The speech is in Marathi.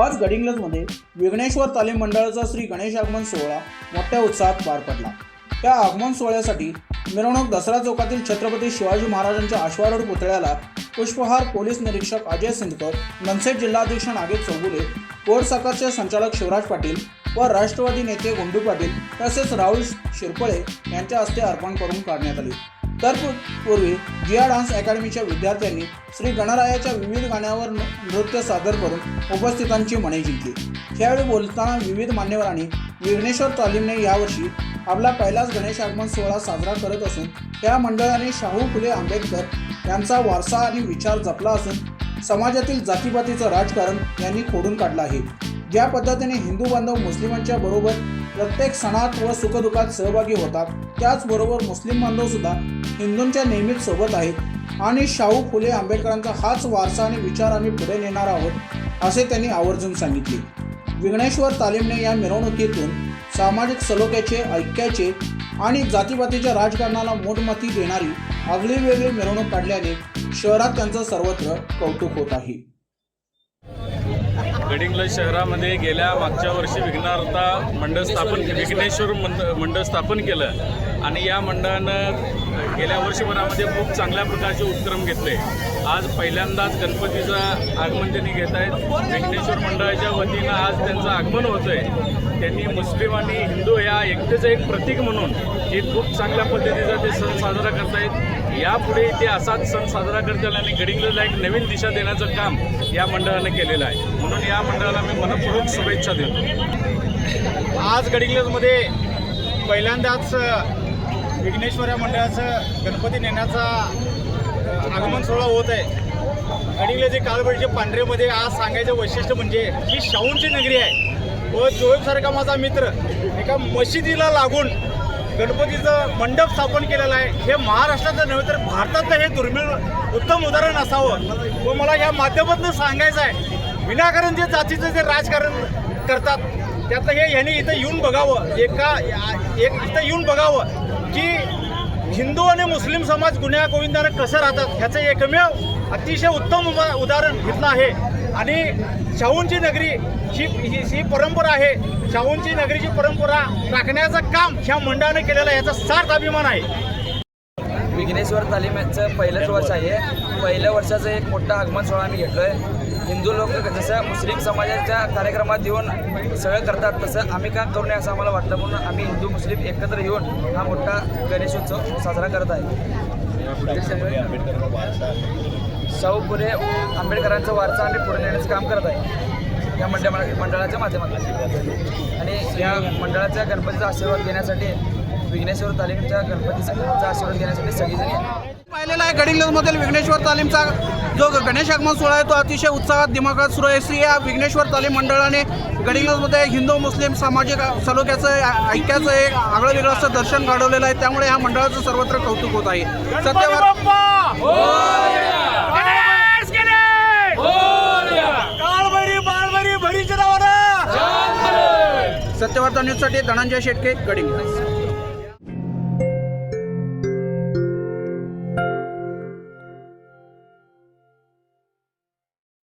आज गडिंग्लजमध्ये विघ्नेश्वर तालीम मंडळाचा श्री गणेश आगमन सोहळा मोठ्या उत्साहात पार पडला. त्या आगमन सोहळ्यासाठी मिरवणूक दसरा चौकातील छत्रपती शिवाजी महाराजांच्या अश्वारूढ पुतळ्याला पुष्पहार पोलीस निरीक्षक अजय सिंदकर मनसेट जिल्हाध्यक्ष नागेश चौगुले कोर साखरचे संचालक शिवराज पाटील व राष्ट्रवादी नेते गुंडू पाटील तसेच राहुल शिरपळे यांच्या हस्ते अर्पण करून काढण्यात आले. तर पूर्वी जिया डान्स अकॅडमीच्या विद्यार्थ्यांनी श्री गणरायाच्या विविध गाण्यावर नृत्य सादर करून उपस्थितांची मने जिंकली. यावेळी बोलताना विविध मान्यवरांनी विघ्नेश्वर तालीमने यावर्षी आपला पहिलाच गणेश आगमन सोहळा साजरा करत असून त्या मंडळाने शाहू फुले आंबेडकर यांचा वारसा आणि विचार जपला असून समाजातील जातीपातीचं राजकारण यांनी खोडून काढलं आहे. ज्या पद्धतीने हिंदू बांधव मुस्लिमांच्या बरोबर प्रत्येक सणात व सुखदुःखात सहभागी होतात त्याचबरोबर मुस्लिम बांधव सुद्धा हिंदूंच्या नेहमीच सोबत आहेत. आणि शाहू फुले आंबेडकरांचा हाच वारसा आणि विचार आम्ही पुढे नेणार आहोत असे त्यांनी आवर्जून सांगितले. विघ्नेश्वर तालीमने या मिरवणुकीतून सामाजिक सलोख्याचे ऐक्याचे आणि जातीपातीच्या राजकारणाला मोठमती देणारी आगळी वेगळी मिरवणूक काढल्याने शहरात त्यांचं सर्वत्र कौतुक होत आहे. गडिंग्लज शहरामध्ये गेल्या मागच्या वर्षी विघ्नार्था मंडळ स्थापन विघ्नेश्वर मंड मंडळ स्थापन केलं. आणि या मंडळानं गेल्या वर्षभरामध्ये खूप चांगल्या प्रकारचे उपक्रम घेतले. आज पहिल्यांदाच गणपतीचं आगमन त्यांनी घेत आहेत. विघ्नेश्वर मंडळाच्या वतीनं आज त्यांचं आगमन होतं आहे. त्यांनी मुस्लिम आणि हिंदू या एकतेचं एक प्रतीक म्हणून हे खूप चांगल्या पद्धतीचा ते सण साजरा करतायत. यापुढे ते असाच सण साजरा करतील आणि गडिंग्लजला एक नवीन दिशा देण्याचं काम या मंडळानं केलेलं आहे. म्हणून या मंडळाला मी मनपूर्वक शुभेच्छा देतो. आज गडिंग्लजमध्ये पहिल्यांदाच विघ्नेश्वर या मंडळाचं गणपती नेण्याचा आगमन सोहळा होत आहे. आणि हे कालबडीचे पांढरेमध्ये आज सांगायचं वैशिष्ट्य म्हणजे ही शाहूंची नगरी आहे. व जोहेबसारखा माझा मित्र एका मशिदीला लागून गणपतीचं मंडप स्थापन केलेलं आहे. हे महाराष्ट्राचं नव्हे तर भारतातलं हे दुर्मिळ उत्तम उदाहरण असावं. व मला या माध्यमातून सांगायचं आहे विनाकारण जे जातीचं जे राजकारण करतात त्यातलं हे यांनी इथं येऊन बघावं. एका एक इथं येऊन बघावं की हिंदू आणि मुस्लिम समाज गुन्ह्या गोविंदानं कसं राहतात ह्याचं एकमेव अतिशय उत्तम उदा- उदाहरण घेतलं आहे. आणि शाहूंची नगरी ही ही ही परंपरा आहे. शाहूंची नगरीची परंपरा राखण्याचं काम ह्या मंडळाने केलेलं आहे याचा सार्थ अभिमान आहे. विघ्नेश्वर तालीमेचं पहिलंच वर्ष आहे. पहिल्या वर्षाचं एक मोठा आगमन सोहळा आम्ही घेतलो आहे हिंदू लोक जसं मुस्लिम समाजाच्या कार्यक्रमात येऊन सगळं करतात तसं आम्ही का करू नये असं आम्हाला वाटतं म्हणून आम्ही हिंदू मुस्लिम एकत्र येऊन हा मोठा गणेशोत्सव साजरा करत आहे. शाहू फुले आंबेडकरांचा वारसा आम्ही पुढे नेण्याचं काम करत आहे. या मंडळ मंडळाच्या माध्यमातून. आणि या मंडळाच्या गणपतीचा आशीर्वाद घेण्यासाठी विघ्नेश्वर तालीमच्या गणपतीचा आशीर्वाद घेण्यासाठी सगळीजण पाहिलेला आहे गडिंग्लजमधील विघ्नेश्वर तालीमचा जो गणेश आगमन सोहळा आहे तो अतिशय उत्साहात दिमागात सुरू आहे. श्री या विघ्नेश्वर तालीम मंडळाने गडिंग्लजमध्ये हिंदू मुस्लिम सामाजिक सलोख्याचं ऐक्याचं एक आगळं वेगळं असं दर्शन घडवलेलं आहे. त्यामुळे ह्या मंडळाचं सर्वत्र कौतुक होत आहे. सत्यवार्ता न्यूजसाठी धनंजय शेटके गडिंग्लज